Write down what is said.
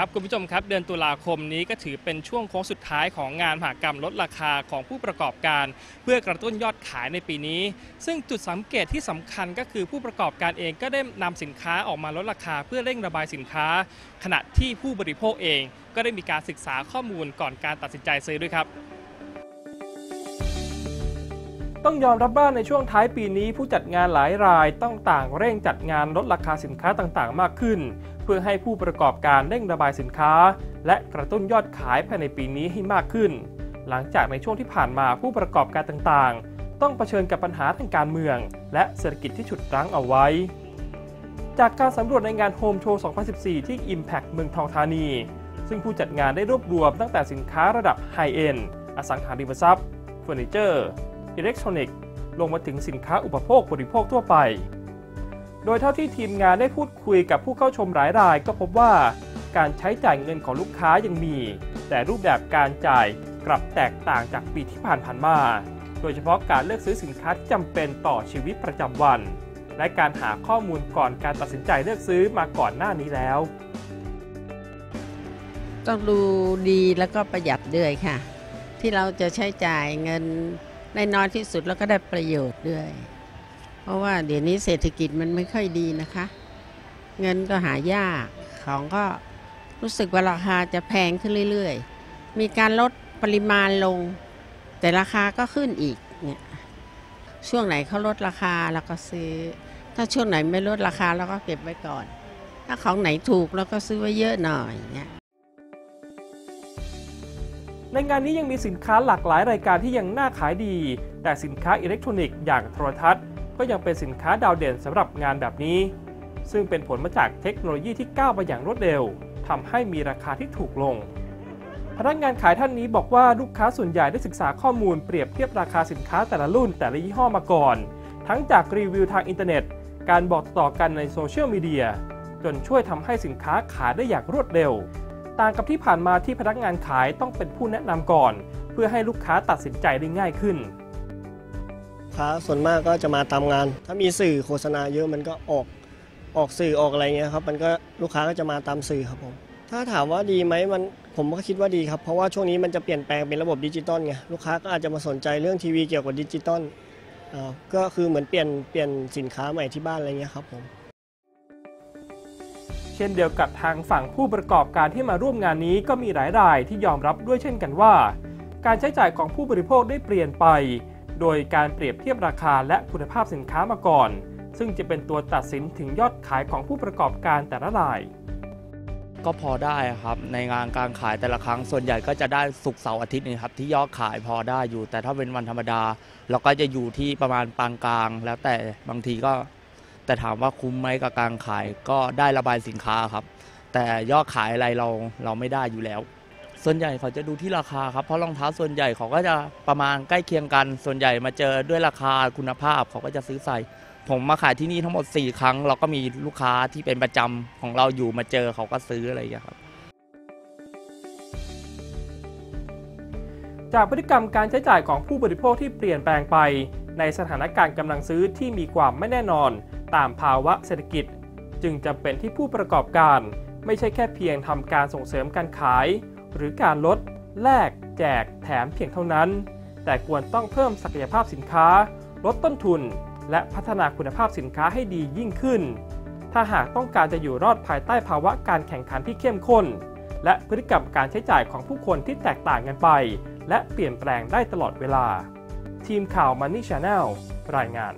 ครับคุณผู้ชมครับเดือนตุลาคมนี้ก็ถือเป็นช่วงโค้งสุดท้ายของงานมหากรรมลดราคาของผู้ประกอบการ เพื่อกระตุ้นยอดขายในปีนี้ ซึ่งจุดสังเกตที่สำคัญก็คือผู้ประกอบการเองก็ได้นำสินค้าออกมาลดราคาเพื่อเร่งระบายสินค้า ขณะที่ผู้บริโภคเองก็ได้มีการศึกษาข้อมูลก่อนการตัดสินใจซื้อด้วยครับ ต้องยอมรับว่าในช่วงท้ายปีนี้ผู้จัดงานหลายรายต้องต่างเร่งจัดงานลดราคาสินค้าต่างๆ มากขึ้น เพื่อให้ผู้ประกอบการเร่งระบายสินค้า และกระตุ้นยอดขายภายในปีนี้ให้มากขึ้น หลังจากในช่วงที่ผ่านมาผู้ประกอบการต่างๆ ต้องเผชิญกับปัญหาทางการเมือง และเศรษฐกิจที่ฉุดรั้งเอาไว้ จากการสำรวจในงาน Home Show 2014 ที่ Impact เมืองทองธานี ซึ่งผู้จัดงานได้รวบรวมตั้งแต่สินค้าระดับไฮเอ็นอสังหาริมทรัพย์เฟอร์นิเจอร์ อิเล็กทรอนิกส์ลงมาถึงสินค้าอุปโภคบริโภคทั่วไป โดยเท่าที่ทีมงานได้พูดคุยกับผู้เข้าชมหลายรายก็พบว่า การใช้จ่ายเงินของลูกค้ายังมี แต่รูปแบบการจ่ายกลับแตกต่างจากปีที่ผ่านผ่านมา โดยเฉพาะการเลือกซื้อสินค้าที่จำเป็นต่อชีวิตประจำวัน และการหาข้อมูลก่อนการตัดสินใจเลือกซื้อมาก่อนหน้านี้แล้วต้องดูดีแล้วก็ประหยัดด้วยค่ะ ที่เราจะใช้จ่ายเงิน ได้น้อยที่สุดแล้วก็ได้ประโยชน์ด้วย เพราะว่าเดี๋ยวนี้เศรษฐกิจมันไม่ค่อยดีนะคะ เงินก็หายาก ของก็รู้สึกว่าราคาจะแพงขึ้นเรื่อย ๆ มีการลดปริมาณลง แต่ราคาก็ขึ้นอีกเนี่ยช่วงไหนเขาลดราคาเราก็ซื้อ ถ้าช่วงไหนไม่ลดราคาเราก็เก็บไว้ก่อน ถ้าของไหนถูกเราก็ซื้อไว้เยอะหน่อยเนี่ย ในงานนี้ยังมีสินค้าหลากหลายรายการที่ยังน่าขายดี แต่สินค้าอิเล็กทรอนิกส์อย่างโทรทัศน์ ก็ยังเป็นสินค้าดาวเด่นสำหรับงานแบบนี้ ซึ่งเป็นผลมาจากเทคโนโลยีที่ก้าวไปอย่างรวดเร็วทำให้มีราคาที่ถูกลง พนักงานขายท่านนี้บอกว่าลูกค้าส่วนใหญ่ได้ศึกษาข้อมูลเปรียบเทียบราคาสินค้าแต่ละรุ่นแต่ละยี่ห้อมาก่อน ทั้งจากรีวิวทางอินเทอร์เน็ต การบอกต่อกันในโซเชียลมีเดียจนช่วยทำให้สินค้าขายได้อย่างรวดเร็ว ต่างกับที่ผ่านมาที่พนักงานขายต้องเป็นผู้แนะนำก่อน เพื่อให้ลูกค้าตัดสินใจได้ง่ายขึ้นค้าส่วนมากก็จะมาตามงาน ถ้ามีสื่อโฆษณาเยอะมันก็ออกออกสื่อออกอะไรเงี้ยครับ มันก็ลูกค้าก็จะมาตามสื่อครับผม ถ้าถามว่าดีไหมมันผมก็คิดว่าดีครับ เพราะว่าช่วงนี้มันจะเปลี่ยนแปลงเป็นระบบดิจิตอลไงลูกค้าก็อาจจะมาสนใจเรื่องทีวีเกี่ยวกับดิจิตอลอ่าก็คือเหมือนเปลี่ยนเปลี่ยนสินค้าใหม่ที่บ้านอะไรเงี้ยครับผม เช่นเดียวกับทางฝั่งผู้ประกอบการที่มาร่วมงานนี้ก็มีหลายรายที่ยอมรับด้วยเช่นกันว่า การใช้จ่ายของผู้บริโภคได้เปลี่ยนไป โดยการเปรียบเทียบราคาและคุณภาพสินค้ามาก่อน ซึ่งจะเป็นตัวตัดสินถึงยอดขายของผู้ประกอบการแต่ละราย ก็พอได้ครับในงานการขายแต่ละครั้งส่วนใหญ่ก็จะได้สุกเสาร์อาทิตย์นี่ครับที่ยอดขายพอได้อยู่ แต่ถ้าเป็นวันธรรมดา เราก็จะอยู่ที่ประมาณปานกลาง แล้วแต่บางทีก็ แต่ถามว่าคุ้มไหมกับการขายก็ได้ระบายสินค้าครับ แต่ยอดขายอะไรเราเราไม่ได้อยู่แล้ว ส่วนใหญ่เขาจะดูที่ราคาครับเพราะรองเท้าส่วนใหญ่เขาก็จะประมาณใกล้เคียงกัน ส่วนใหญ่มาเจอด้วยราคาคุณภาพเขาก็จะซื้อใส่ ผมมาขายที่นี่ทั้งหมด 4 ครั้ง เราก็มีลูกค้าที่เป็นประจำของเราอยู่มาเจอเขาก็ซื้ออะไรอย่างี้ครับจากพฤติกรรมการใช้จ่ายของผู้บริโภคที่เปลี่ยนแปลงไป ในสถานการณ์กำลังซื้อที่มีความไม่แน่นอน ตามภาวะเศรษฐกิจ จึงจำเป็นที่ผู้ประกอบการ ไม่ใช่แค่เพียงทำการส่งเสริมการขาย หรือการลด แลก แจก แถมเพียงเท่านั้น แต่ควรต้องเพิ่มศักยภาพสินค้า ลดต้นทุน และพัฒนาคุณภาพสินค้าให้ดียิ่งขึ้น ถ้าหากต้องการจะอยู่รอดภายใต้ภาวะการแข่งขันที่เข้มข้น และพฤติกรรมการใช้จ่ายของผู้คนที่แตกต่างกันไป และเปลี่ยนแปลงได้ตลอดเวลา ทีมข่าว Money Channel รายงาน